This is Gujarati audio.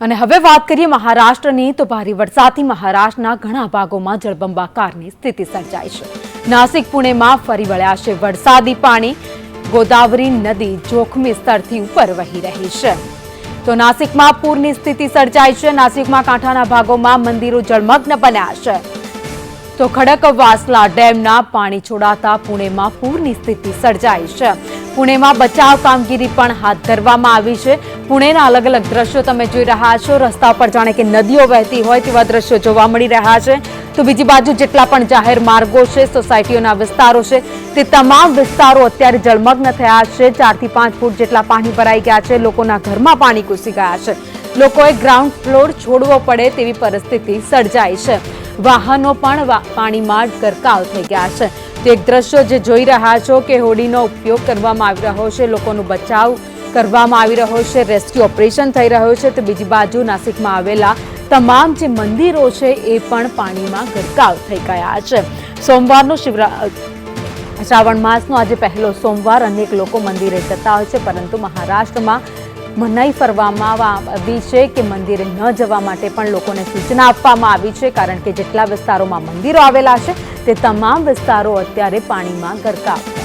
અને હવે વાત કરીએ મહારાષ્ટ્રની, તો ભારે વરસાદથી મહારાષ્ટ્રના ઘણા ભાગોમાં જળબંબાકારની સ્થિતિ સર્જાઈ છે. નાસિક, પુણેમાં ફરી વળ્યા છે વરસાદી પાણી. ગોદાવરી નદી જોખમી સ્તરથી ઉપર વહી રહી છે. તો નાસિકમાં પૂરની સ્થિતિ સર્જાઈ છે. નાસિકમાં કાંઠાના ભાગોમાં મંદિરો જળમગ્ન બન્યા છે. તો ખડક વાસલા ડેમના પાણી છોડાતા પુણેમાં પૂરની સ્થિતિ સર્જાઈ છે. પુણેમાં બચાવ કામગીરી પણ હાથ ધરવામાં આવી છે. પુણેના અલગ અલગ દ્રશ્યો તમે જોઈ રહ્યા છો. રસ્તા પર જાણે કે નદીઓ વહેતી હોય તેવા દ્રશ્યો જોવા મળી રહ્યા છે. તો બીજી બાજુ જેટલા પણ જાહેર માર્ગો છે, સોસાયટીઓના વિસ્તારો છે, તે તમામ વિસ્તારો અત્યારે જળમગ્ન થયા છે. ચારથી પાંચ ફૂટ જેટલા પાણી ભરાઈ ગયા છે. લોકોના ઘરમાં પાણી ઘૂસી ગયા છે. લોકોએ ગ્રાઉન્ડ ફ્લોર છોડવો પડે તેવી પરિસ્થિતિ સર્જાઈ છે. વાહનો પણ પાણીમાં ગરકાવ થઈ ગયા છે. તે એક દ્રશ્યો જે જોઈ રહ્યા છો કે હોડીનો ઉપયોગ કરવામાં આવી રહ્યો છે, લોકોનો બચાવ કરવામાં આવી રહ્યો છે, રેસ્ક્યુ ઓપરેશન થઈ રહ્યો છે, તો બીજી બાજુ નાસિકમાં આવેલા તમામ જે મંદિરો છે એ પણ પાણીમાં ગરકાવ થઈ ગયા છે. સોમવારનો શિવરા, શ્રાવણ માસનો આજે પહેલો સોમવાર અનેક લોકો મંદિરે જતા હોય છે, પરંતુ મહારાષ્ટ્રમાં મનાઈ ફરવામાં આવી છે કે મંદિરે ન જવા માટે પણ લોકોને સૂચના આપવામાં આવી છે, કારણ કે જેટલા વિસ્તારોમાં મંદિરો આવેલા છે, તે તમામ વિસ્તારો અત્યારે પાણીમાં ગરકાવ.